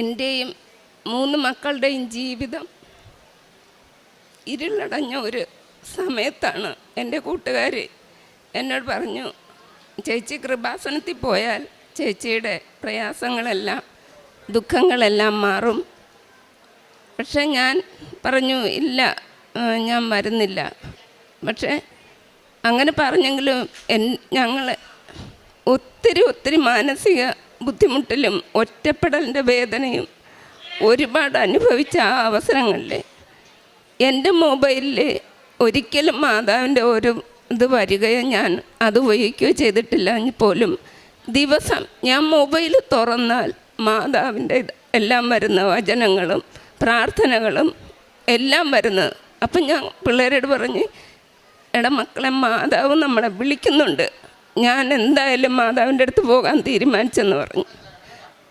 എന്റെയും മൂന്ന് മക്കളുടെയും ജീവിതം ഇരുളടഞ്ഞ ഒരു സമയത്താണ് എന്റെ കൂട്ടുകാർ എന്നോട് പറഞ്ഞു ചേച്ചി കൃപാസനത്തിൽ പോയാൽ ചേച്ചിയുടെ പ്രയാസങ്ങളെല്ലാം ദുഃഖങ്ങളെല്ലാം മാറും. പക്ഷെ ഞാൻ പറഞ്ഞു ഇല്ല ഞാൻ വരുന്നില്ല. പക്ഷേ അങ്ങനെ പറഞ്ഞെങ്കിലും ഞങ്ങൾ ഒത്തിരി ഒത്തിരി മാനസിക ബുദ്ധിമുട്ടിലും ഒറ്റപ്പെടലിന്റെ വേദനയും ഒരുപാട് അനുഭവിച്ച ആ അവസരങ്ങളിൽ എന്റെ മൊബൈലിൽ ഒരിക്കലും മാതാവിന്റെ ഒരു ഇത് വരികയോ ഞാൻ അത് ഉപയോഗിക്കുകയോ ചെയ്തിട്ടില്ല എങ്കിൽ പോലും ദിവസം ഞാൻ മൊബൈൽ തുറന്നാൽ മാതാവിന്റെ എല്ലാം വരുന്ന വചനങ്ങളും പ്രാർത്ഥനകളും എല്ലാം വരുന്നത്. അപ്പം ഞാൻ പിള്ളേരോട് പറഞ്ഞ് എടാ മക്കളെ മാതാവ് നമ്മളെ വിളിക്കുന്നുണ്ട്. ഞാൻ എന്തായാലും മാതാവിന്റെ അടുത്ത് പോകാൻ തീരുമാനിച്ചെന്ന് പറഞ്ഞു.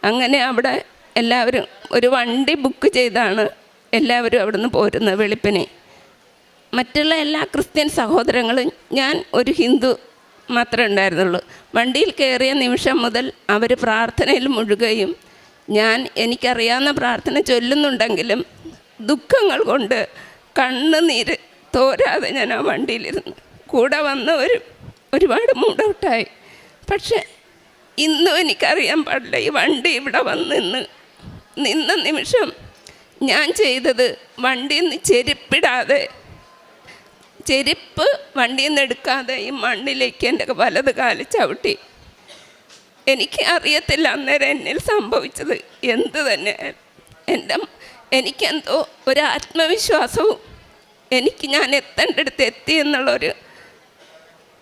അങ്ങനെ അവിടെ എല്ലാവരും ഒരു വണ്ടി ബുക്ക് ചെയ്താണ് എല്ലാവരും അവിടെ നിന്ന് പോരുന്നത് വെളുപ്പിനെ. മറ്റുള്ള എല്ലാ ക്രിസ്ത്യൻ സഹോദരങ്ങളും ഞാൻ ഒരു ഹിന്ദു മാത്രമേ ഉണ്ടായിരുന്നുള്ളൂ. വണ്ടിയിൽ കയറിയ നിമിഷം മുതൽ അവർ പ്രാർത്ഥനയിൽ മുഴുകുകയും ഞാൻ എനിക്കറിയാവുന്ന പ്രാർത്ഥന ചൊല്ലുന്നുണ്ടെങ്കിലും ദുഃഖങ്ങൾ കൊണ്ട് കണ്ണുനീര് തോരാതെ ഞാൻ ആ വണ്ടിയിലിരുന്നു. കൂടെ വന്നവരും ഒരുപാട് മൂടൗട്ടായി പക്ഷേ ഇന്നും എനിക്കറിയാൻ പാടില്ല ഈ വണ്ടി ഇവിടെ വന്നിന്ന്. നിന്ന നിമിഷം ഞാൻ ചെയ്തത് വണ്ടിയിൽ നിന്ന് ചെരുപ്പിടാതെ. ചെരുപ്പ് വണ്ടിയിൽ നിന്ന് എടുക്കാതെ ഈ മണ്ണിലേക്ക് എന്റെ വലത് കാൽ ചവിട്ടി. എനിക്ക് അറിയത്തില്ല അന്നേരം എന്നിൽ സംഭവിച്ചത് എന്ത് തന്നെ. എന്റെ എനിക്കെന്തോ ഒരു ആത്മവിശ്വാസവും എനിക്ക് ഞാൻ എത്തേണ്ടടുത്ത് എത്തി എന്നുള്ളൊരു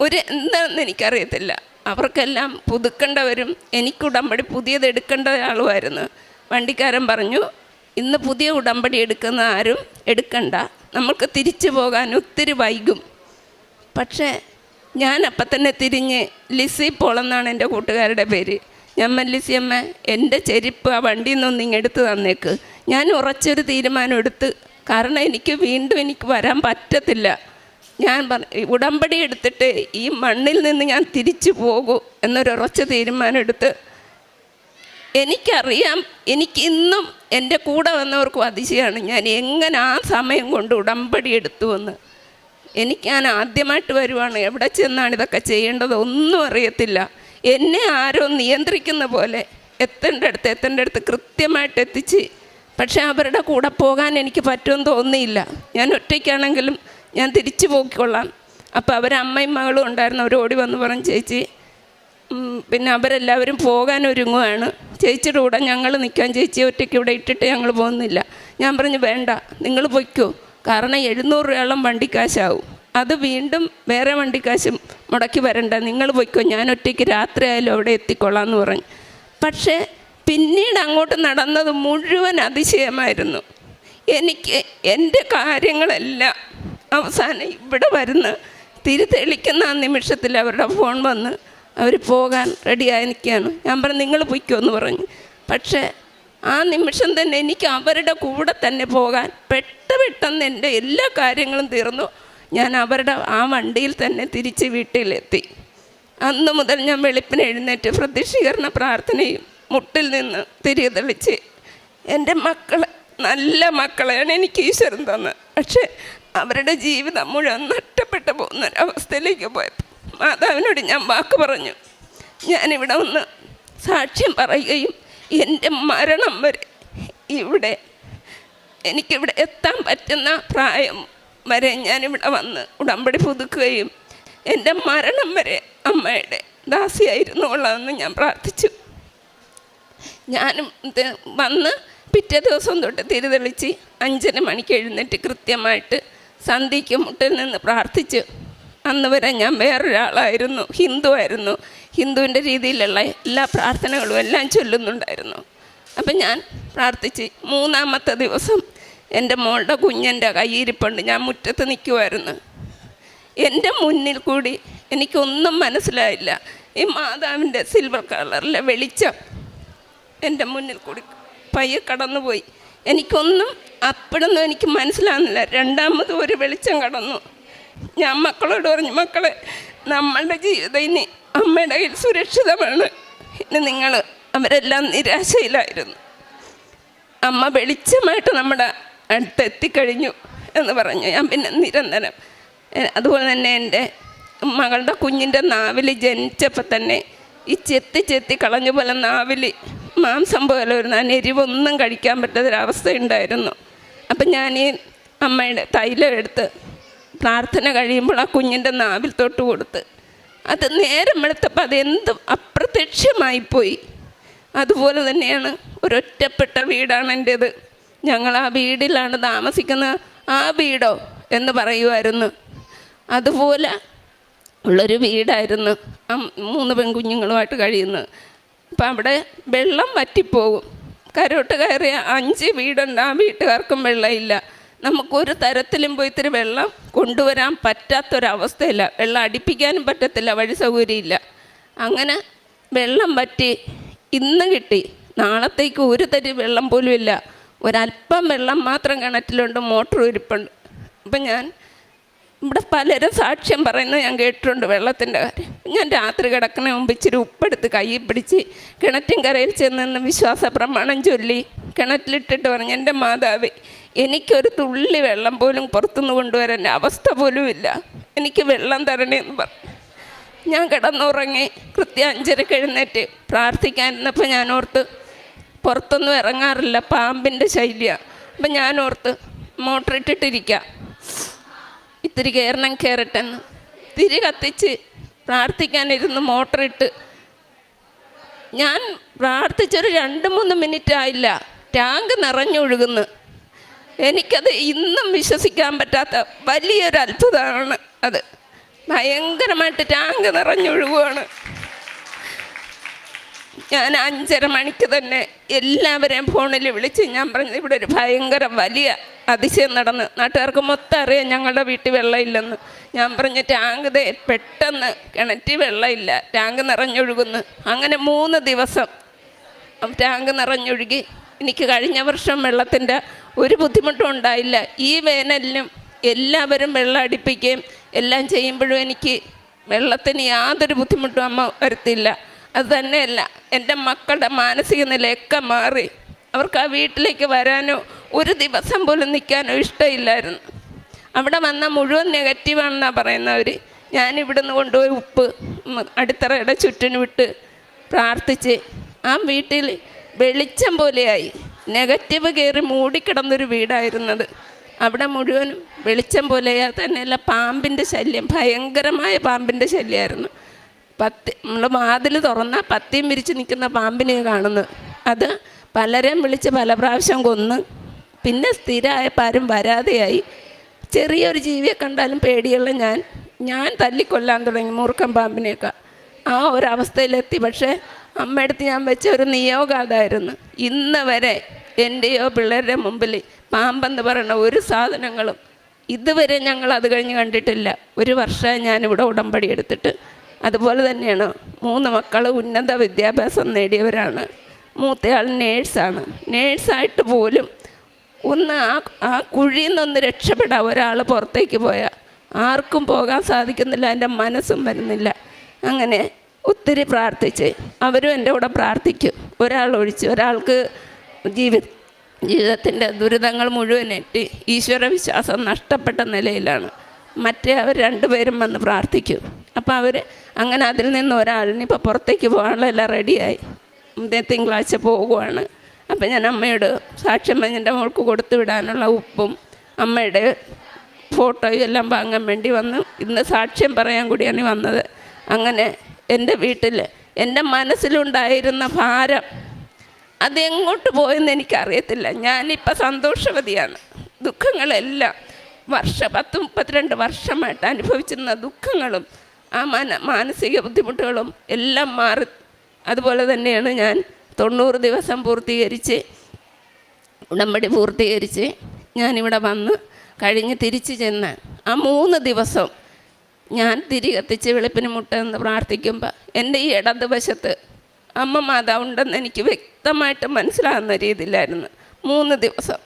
ഒരു എന്താണെന്ന് എനിക്കറിയത്തില്ല. അവർക്കെല്ലാം പുതുക്കേണ്ടവരും എനിക്ക് ഉടമ്പടി പുതിയത് എടുക്കേണ്ട ആളുമായിരുന്നു. വണ്ടിക്കാരൻ പറഞ്ഞു ഇന്ന് പുതിയ ഉടമ്പടി എടുക്കുന്ന ആരും എടുക്കണ്ട. നമുക്ക് തിരിച്ചു പോകാൻ ഒത്തിരി വൈകും. പക്ഷേ ഞാൻ അപ്പം തന്നെ തിരിഞ്ഞ് ലിസി പോളെന്നാണ് എന്റെ കൂട്ടുകാരുടെ പേര്. ഞാൻ ലിസി അമ്മ എന്റെ ചെരിപ്പ് ആ വണ്ടിയിൽ നിന്നൊന്ന് ഇങ്ങെടുത്ത് തന്നേക്ക്. ഞാൻ ഉറച്ചൊരു തീരുമാനം എടുത്ത് കാരണം എനിക്ക് വീണ്ടും എനിക്ക് വരാൻ പറ്റത്തില്ല. ഞാൻ ഉടമ്പടി എടുത്തിട്ട് ഈ മണ്ണിൽ നിന്ന് ഞാൻ തിരിച്ചു പോകൂ എന്നൊരു ഉറച്ച തീരുമാനം എടുത്ത് എനിക്കറിയാം എനിക്കിന്നും എന്റെ കൂടെ വന്നവർക്കും അതിശയമാണ് ഞാൻ എങ്ങനെ ആ സമയം കൊണ്ട് ഉടമ്പടി എടുത്തു എന്ന് എനിക്ക് ഞാൻ ആദ്യമായിട്ട് വരുവാണ് എവിടെ ചെന്നാണ് ഇതൊക്കെ ചെയ്യേണ്ടത് ഒന്നും അറിയത്തില്ല. എന്നെ ആരോ നിയന്ത്രിക്കുന്ന പോലെ എത്തേണ്ട അടുത്ത് എത്തേണ്ട അടുത്ത് കൃത്യമായിട്ട് എത്തിച്ച് പക്ഷേ അവരുടെ കൂടെ പോകാൻ എനിക്ക് പറ്റുമെന്ന് തോന്നിയില്ല. ഞാൻ ഒറ്റയ്ക്കാണെങ്കിലും ഞാൻ തിരിച്ചു പോയിക്കൊള്ളാം അപ്പോൾ അവർ അമ്മയും മകളും ഉണ്ടായിരുന്നു. അവർ ഓടി വന്ന് പറഞ്ഞു ചേച്ചി പിന്നെ അവരെല്ലാവരും പോകാൻ ഒരുങ്ങുകയാണ് ചേച്ചിയുടെ കൂടെ ഞങ്ങൾ നിൽക്കാൻ ചേച്ചി ഒറ്റയ്ക്ക് ഇവിടെ ഇട്ടിട്ട് ഞങ്ങൾ പോകുന്നില്ല. ഞാൻ പറഞ്ഞു വേണ്ട നിങ്ങൾ പൊയ്ക്കോ. കാരണം എഴുന്നൂറ് രൂപയോളം വണ്ടിക്കാശാവും. അത് വീണ്ടും വേറെ വണ്ടിക്കാശും മുടക്കി വരണ്ട. നിങ്ങൾ പൊയ്ക്കോ. ഞാൻ ഒറ്റയ്ക്ക് രാത്രി ആയാലും അവിടെ എത്തിക്കൊള്ളാം എന്ന് പറഞ്ഞു. പക്ഷേ പിന്നീട് അങ്ങോട്ട് നടന്നത് മുഴുവൻ അതിശയമായിരുന്നു. എനിക്ക് എന്റെ കാര്യങ്ങളെല്ലാം അവസാനം ഇവിടെ വരുന്ന തിരിതെളിക്കുന്ന ആ നിമിഷത്തിൽ അവരുടെ ഫോൺ വന്ന് അവർ പോകാൻ റെഡിയായി നിൽക്കുകയാണ്. ഞാൻ പറഞ്ഞു നിങ്ങൾ പൊയ്ക്കോ എന്ന് പറഞ്ഞു. പക്ഷേ ആ നിമിഷം തന്നെ എനിക്ക് അവരുടെ കൂടെ തന്നെ പോകാൻ പെട്ട പെട്ടെന്ന് എന്റെ എല്ലാ കാര്യങ്ങളും തീർന്നു. ഞാൻ അവരുടെ ആ വണ്ടിയിൽ തന്നെ തിരിച്ച് വീട്ടിലെത്തി. അന്ന് മുതൽ ഞാൻ വെളുപ്പിന് എഴുന്നേറ്റ് പ്രതിഷീകരണ പ്രാർത്ഥനയും മുട്ടിൽ നിന്ന് തിരിതെളിച്ച് എന്റെ മക്കൾ നല്ല മക്കളെയാണ് എനിക്ക് ഈശ്വരൻ തന്നത്. പക്ഷേ അവരുടെ ജീവിതം മുഴുവൻ നഷ്ടപ്പെട്ടു പോകുന്ന ഒരവസ്ഥയിലേക്ക് പോയത്. മാതാവിനോട് ഞാൻ വാക്ക് പറഞ്ഞു. ഞാനിവിടെ ഒന്ന് സാക്ഷ്യം പറയുകയും എന്റെ മരണം വരെ ഇവിടെ എനിക്കിവിടെ എത്താൻ പറ്റുന്ന പ്രായം വരെ ഞാനിവിടെ വന്ന് ഉടമ്പടി പുതുക്കുകയും എന്റെ മരണം വരെ അമ്മയുടെ ദാസിയായിരുന്നു കൊള്ളാമെന്ന് ഞാൻ പ്രാർത്ഥിച്ചു. ഞാനും വന്ന് പിറ്റേ ദിവസം തൊട്ട് തിരിതെളിച്ച് അഞ്ചര മണിക്ക് എഴുന്നേറ്റ് കൃത്യമായിട്ട് സന്ധ്യയ്ക്ക് മുട്ടിൽ നിന്ന് പ്രാർത്ഥിച്ച് അന്ന് വരെ ഞാൻ വേറൊരാളായിരുന്നു ഹിന്ദു ആയിരുന്നു. ഹിന്ദുവിന്റെ രീതിയിലുള്ള എല്ലാ പ്രാർത്ഥനകളും എല്ലാം ചൊല്ലുന്നുണ്ടായിരുന്നു. അപ്പം ഞാൻ പ്രാർത്ഥിച്ച് മൂന്നാമത്തെ ദിവസം എന്റെ മോളുടെ കുഞ്ഞന്റെ കയ്യിരിപ്പുണ്ട് ഞാൻ മുറ്റത്ത് നിൽക്കുമായിരുന്നു എന്റെ മുന്നിൽ കൂടി എനിക്കൊന്നും മനസ്സിലായില്ല. ഈ മാതാവിന്റെ സിൽവർ കളറിലെ വെളിച്ചം എന്റെ മുന്നിൽ കൂടി പയ്യെ കടന്നുപോയി. എനിക്കൊന്നും അപ്പോഴൊന്നും എനിക്ക് മനസ്സിലാകുന്നില്ല. രണ്ടാമത് ഒരു വെളിച്ചം കടന്നു. ഞാൻ മക്കളോട് പറഞ്ഞു മക്കളെ നമ്മളുടെ ജീവിതം ഇനി അമ്മയുടെ കയ്യിൽ സുരക്ഷിതമാണ്. ഇനി നിങ്ങൾ അവരെല്ലാം നിരാശയിലായിരുന്നു. അമ്മ വെളിച്ചമായിട്ട് നമ്മുടെ അടുത്ത് എത്തിക്കഴിഞ്ഞു എന്ന് പറഞ്ഞു. ഞാൻ പിന്നെ നിരന്തരം അതുപോലെ തന്നെ എന്റെ മകളുടെ കുഞ്ഞിന്റെ നാവിൽ ജനിച്ചപ്പോൾ തന്നെ ഈ ചെത്തി ചെത്തി കളഞ്ഞ പോലെ നാവിൽ മാംസം പോലെ ഒരു ഞാൻ എരിവൊന്നും കഴിക്കാൻ പറ്റാത്തൊരവസ്ഥ ഉണ്ടായിരുന്നു അപ്പം ഞാൻ ഈ അമ്മയുടെ തൈലം എടുത്ത് പ്രാർത്ഥന കഴിയുമ്പോൾ ആ കുഞ്ഞിന്റെ നാവിൽ തൊട്ട് കൊടുത്ത് അത് നേരം വെളുത്തപ്പോൾ അതെന്ത് അപ്രത്യക്ഷമായിപ്പോയി. അതുപോലെ തന്നെയാണ് ഒരൊറ്റപ്പെട്ട വീടാണ് എന്റേത്. ഞങ്ങൾ ആ വീടിലാണ് താമസിക്കുന്നത്. ആ വീടോ എന്ന് പറയുമായിരുന്നു. അതുപോലെ ഉള്ളൊരു വീടായിരുന്നു. ആ മൂന്ന് പെൺകുഞ്ഞുങ്ങളുമായിട്ട് കഴിയുന്നത്. അപ്പം അവിടെ വെള്ളം വറ്റിപ്പോകും. കരോട്ട് കയറിയ അഞ്ച് വീടുണ്ട്. ആ വീട്ടുകാർക്കും വെള്ളമില്ല. നമുക്കൊരു തരത്തിലും പോയി ഇത്തിരി വെള്ളം കൊണ്ടുവരാൻ പറ്റാത്തൊരവസ്ഥയില്ല. വെള്ളം അടിപ്പിക്കാനും പറ്റത്തില്ല. വഴി സൗകര്യമില്ല. അങ്ങനെ വെള്ളം പറ്റി ഇന്ന് കിട്ടി. നാളത്തേക്ക് ഒരു തരി വെള്ളം പോലും ഇല്ല ഒരല്പം വെള്ളം മാത്രം കിണറ്റിലുണ്ട്. മോട്ടർ ഇരിപ്പുണ്ട് അപ്പം ഞാൻ ഇവിടെ പലരും സാക്ഷ്യം പറയുന്നത് ഞാൻ കേട്ടിട്ടുണ്ട് വെള്ളത്തിന്റെ കാര്യം. ഞാൻ രാത്രി കിടക്കണ മുമ്പ് ഇച്ചിരി ഉപ്പെടുത്ത് കൈ പിടിച്ച് കിണറ്റിൻ കരയിൽ ചെന്ന് വിശ്വാസ പ്രമാണം ചൊല്ലി കിണറ്റിലിട്ടിട്ട് പറഞ്ഞു എന്റെ മാതാവ് എനിക്കൊരു തുള്ളി വെള്ളം പോലും പുറത്തുനിന്ന് കൊണ്ടുവരാൻ അവസ്ഥ പോലും ഇല്ല. എനിക്ക് വെള്ളം തരണേന്ന് പറഞ്ഞു. ഞാൻ കിടന്നുറങ്ങി കൃത്യം അഞ്ചരക്ക് എഴുന്നേറ്റ് പ്രാർത്ഥിക്കാനിരുന്നപ്പോൾ ഞാൻ ഓർത്ത് പുറത്തൊന്നും ഇറങ്ങാറില്ല പാമ്പിന്റെ ശൈലിയാണ് അപ്പം ഞാൻ ഓർത്ത് മോട്ടർ ഇട്ടിട്ടിരിക്കാം ഇത്തിരി കയറണം കയറട്ടെന്ന് തിരി കത്തിച്ച് പ്രാർത്ഥിക്കാനിരുന്ന് മോട്ടറിട്ട്. ഞാൻ പ്രാർത്ഥിച്ചൊരു രണ്ട് മൂന്ന് മിനിറ്റ് ആയില്ല. ടാങ്ക് നിറഞ്ഞൊഴുകുന്നു. എനിക്കത് ഇന്നും വിശ്വസിക്കാൻ പറ്റാത്ത വലിയൊരു അത്ഭുതമാണ് അത്. ഭയങ്കരമായിട്ട് ടാങ്ക് നിറഞ്ഞൊഴുകുവാണ്. ഞാൻ അഞ്ചര മണിക്ക് തന്നെ എല്ലാവരെയും ഫോണിൽ വിളിച്ച് ഞാൻ പറഞ്ഞു ഇവിടെ ഒരു ഭയങ്കര വലിയ അതിശയം നടന്ന് നാട്ടുകാർക്ക് മൊത്തം അറിയാം ഞങ്ങളുടെ വീട്ടിൽ വെള്ളമില്ലെന്ന്. ഞാൻ പറഞ്ഞ ടാങ്ക് ദേ പെട്ടെന്ന് കിണറ്റിൽ വെള്ളമില്ല ടാങ്ക് നിറഞ്ഞൊഴുകുന്നു. അങ്ങനെ മൂന്ന് ദിവസം ടാങ്ക് നിറഞ്ഞൊഴുകി. എനിക്ക് കഴിഞ്ഞ വർഷം വെള്ളത്തിന്റെ ഒരു ബുദ്ധിമുട്ടും ഉണ്ടായില്ല. ഈ വേനലിനും എല്ലാവരും വെള്ളം അടിപ്പിക്കുകയും എല്ലാം ചെയ്യുമ്പോഴും എനിക്ക് വെള്ളത്തിന് യാതൊരു ബുദ്ധിമുട്ടും അമ്മ വരുത്തില്ല അത് തന്നെയല്ല എന്റെ മക്കളുടെ മാനസിക നിലയൊക്കെ മാറി. അവർക്ക് ആ വീട്ടിലേക്ക് വരാനോ ഒരു ദിവസം പോലും നിൽക്കാനോ ഇഷ്ടമില്ലായിരുന്നു. അവിടെ വന്ന മുഴുവൻ നെഗറ്റീവാണെന്നാണ് പറയുന്നവർ ഞാൻ ഇവിടുന്ന് കൊണ്ടുപോയി ഉപ്പ് അടിത്തറയുടെ ചുറ്റിന് വിട്ട് പ്രാർത്ഥിച്ച് ആ വീട്ടിൽ വെളിച്ചം പോലെയായി. നെഗറ്റീവ് കയറി മൂടിക്കിടന്നൊരു വീടായിരുന്നത്. അവിടെ മുഴുവനും വെളിച്ചം പോലെയാ. തന്നെയല്ല പാമ്പിന്റെ ശല്യം. ഭയങ്കരമായ പാമ്പിന്റെ ശല്യമായിരുന്നു. പത്തി നമ്മൾ വാതിൽ തുറന്നാൽ പത്തിയും വിരിച്ച് നിൽക്കുന്ന പാമ്പിനെ കാണുന്നത്. അത് പലരെയും വിളിച്ച് പല പ്രാവശ്യം കൊന്ന് പിന്നെ സ്ഥിരമായപ്പോൾ ആരും വരാതെയായി. ചെറിയൊരു ജീവിയെ കണ്ടാലും പേടിയുള്ള ഞാൻ ഞാൻ തല്ലിക്കൊല്ലാൻ തുടങ്ങി മൂർഖൻ പാമ്പിനെയൊക്കെ. ആ ഒരവസ്ഥയിലെത്തി. പക്ഷേ അമ്മയടുത്ത് ഞാൻ വെച്ച ഒരു നിയോഗം അതായിരുന്നു. ഇന്ന് വരെ എന്റെയോ പിള്ളേരുടെ മുമ്പിൽ പാമ്പെന്ന് പറയുന്ന ഒരു സാധനങ്ങളും ഇതുവരെ ഞങ്ങൾ അത് കഴിഞ്ഞ് കണ്ടിട്ടില്ല. ഒരു വർഷമായി ഞാനിവിടെ ഉടമ്പടി എടുത്തിട്ട് അതുപോലെ തന്നെയാണ് മൂന്ന് മക്കൾ ഉന്നത വിദ്യാഭ്യാസം നേടിയവരാണ്. മൂത്തയാൾ നേഴ്സാണ്. നേഴ്സായിട്ട് പോലും ഒന്ന് ആ ആ കുഴിയിൽ നിന്നൊന്ന് രക്ഷപ്പെടാം ഒരാൾ പുറത്തേക്ക് പോയാൽ ആർക്കും പോകാൻ സാധിക്കുന്നില്ല എന്റെ മനസ്സും വരുന്നില്ല. അങ്ങനെ ഒത്തിരി പ്രാർത്ഥിച്ച് അവരും എന്റെ കൂടെ പ്രാർത്ഥിക്കും. ഒരാൾ ഒഴിച്ച് ഒരാൾക്ക് ജീവി ജീവിതത്തിന്റെ ദുരിതങ്ങൾ മുഴുവനായിട്ട് ഈശ്വര വിശ്വാസം നഷ്ടപ്പെട്ട നിലയിലാണ്. മറ്റേ അവർ രണ്ടുപേരും വന്ന് പ്രാർത്ഥിക്കും. അപ്പോൾ അവർ അങ്ങനെ അതിൽ നിന്ന് ഒരാളിന് ഇപ്പോൾ പുറത്തേക്ക് പോകാനുള്ള എല്ലാം റെഡിയായി. മുതേ തിങ്കളാഴ്ച പോവുകയാണ് അപ്പം ഞാൻ അമ്മയോട് സാക്ഷ്യം എന്റെ മോൾക്ക് കൊടുത്തു വിടാനുള്ള ഉപ്പും അമ്മയുടെ ഫോട്ടോയും എല്ലാം വാങ്ങാൻ വേണ്ടി വന്ന് ഇന്ന് സാക്ഷ്യം പറയാൻ കൂടിയാണ് വന്നത്. അങ്ങനെ എന്റെ വീട്ടിൽ എന്റെ മനസ്സിലുണ്ടായിരുന്ന ഭാരം അതെങ്ങോട്ട് പോയെന്ന് എനിക്കറിയത്തില്ല. ഞാനിപ്പോൾ സന്തോഷവതിയാണ്. ദുഃഖങ്ങളെല്ലാം വർഷം പത്ത് മുപ്പത്തിരണ്ട് വർഷമായിട്ട് അനുഭവിച്ചിരുന്ന ദുഃഖങ്ങളും ആ മന മാനസിക ബുദ്ധിമുട്ടുകളും എല്ലാം മാറി. അതുപോലെ തന്നെയാണ് ഞാൻ തൊണ്ണൂറ് ദിവസം പൂർത്തീകരിച്ച് ഉടമ്പടി പൂർത്തീകരിച്ച് ഞാനിവിടെ വന്ന് കഴിഞ്ഞ് തിരിച്ചു ചെന്ന് ആ മൂന്ന് ദിവസം ഞാൻ തിരി കത്തിച്ച് വെളുപ്പിന് മുട്ടെന്ന് പ്രാർത്ഥിക്കുമ്പോൾ എന്റെ ഈ ഇടത് വശത്ത് അമ്മ മാതാവുണ്ടെന്ന് എനിക്ക് വ്യക്തമായിട്ട് മനസ്സിലാകുന്ന രീതിയിലായിരുന്നു. മൂന്ന് ദിവസം.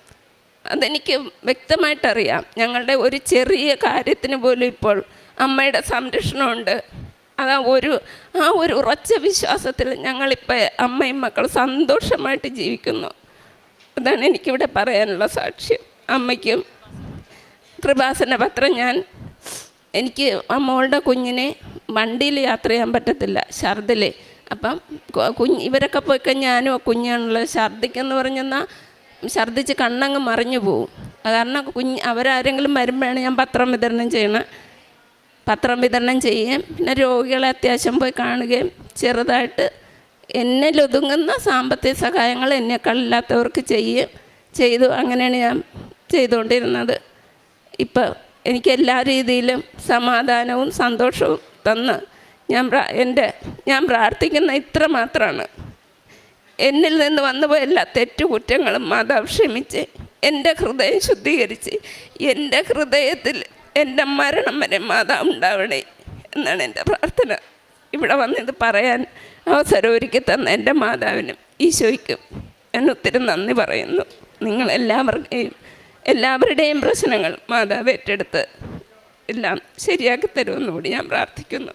അതെനിക്ക് വ്യക്തമായിട്ടറിയാം. ഞങ്ങളുടെ ഒരു ചെറിയ കാര്യത്തിന് പോലും ഇപ്പോൾ അമ്മയുടെ സംരക്ഷണമുണ്ട്. അതാ ഒരു ആ ഒരു ഉറച്ച വിശ്വാസത്തിൽ ഞങ്ങളിപ്പോൾ അമ്മയും മക്കളും സന്തോഷമായിട്ട് ജീവിക്കുന്നു. അതാണ് എനിക്കിവിടെ പറയാനുള്ള സാക്ഷ്യം. അമ്മയ്ക്കും കൃപാസന പത്രം ഞാൻ എനിക്ക് മോളുടെ കുഞ്ഞിനെ വണ്ടിയിൽ യാത്ര ചെയ്യാൻ പറ്റത്തില്ല ഛർദിൽ അപ്പം കുഞ്ഞ് ഇവരൊക്കെ പോയി ഞാനും കുഞ്ഞാണുള്ളത് ഛർദിക്കെന്ന് പറഞ്ഞെന്നാൽ ഛർദിച്ച് കണ്ണങ്ങ് മറിഞ്ഞു പോവും. കാരണം കുഞ്ഞ് അവരാരെങ്കിലും വരുമ്പോഴാണ് ഞാൻ പത്രം വിതരണം ചെയ്യണം. പത്രം ചെയ്യുകയും പിന്നെ രോഗികളെ അത്യാവശ്യം പോയി കാണുകയും ചെറുതായിട്ട് എന്നെ ലൊതുങ്ങുന്ന സാമ്പത്തിക സഹായങ്ങൾ എന്നെക്കാളില്ലാത്തവർക്ക് ചെയ്യുകയും ചെയ്തു. അങ്ങനെയാണ് ഞാൻ ചെയ്തുകൊണ്ടിരുന്നത്. ഇപ്പോൾ എനിക്ക് എല്ലാ രീതിയിലും സമാധാനവും സന്തോഷവും തന്ന് ഞാൻ എന്റെ ഞാൻ പ്രാർത്ഥിക്കുന്ന ഇത്ര മാത്രമാണ് എന്നിൽ നിന്ന് വന്നുപോയ എല്ലാ തെറ്റുകുറ്റങ്ങളും മാതാവ് ക്ഷമിച്ച് എന്റെ ഹൃദയം ശുദ്ധീകരിച്ച് എന്റെ ഹൃദയത്തിൽ എന്റെ മരണം വരെ മാതാവ് ഉണ്ടാവണേ എന്നാണ് എന്റെ പ്രാർത്ഥന. ഇവിടെ വന്നിത് പറയാൻ അവസരം ഒരുക്കി തന്ന എന്റെ മാതാവിനും ഈശോയ്ക്കും ഞാൻ ഒത്തിരി നന്ദി പറയുന്നു. നിങ്ങൾ എല്ലാവർക്കെയും എല്ലാവരുടെയും പ്രശ്നങ്ങൾ മാതാവ് ഏറ്റെടുത്ത് എല്ലാം ശരിയാക്കി തരുമെന്നുകൂടി ഞാൻ പ്രാർത്ഥിക്കുന്നു.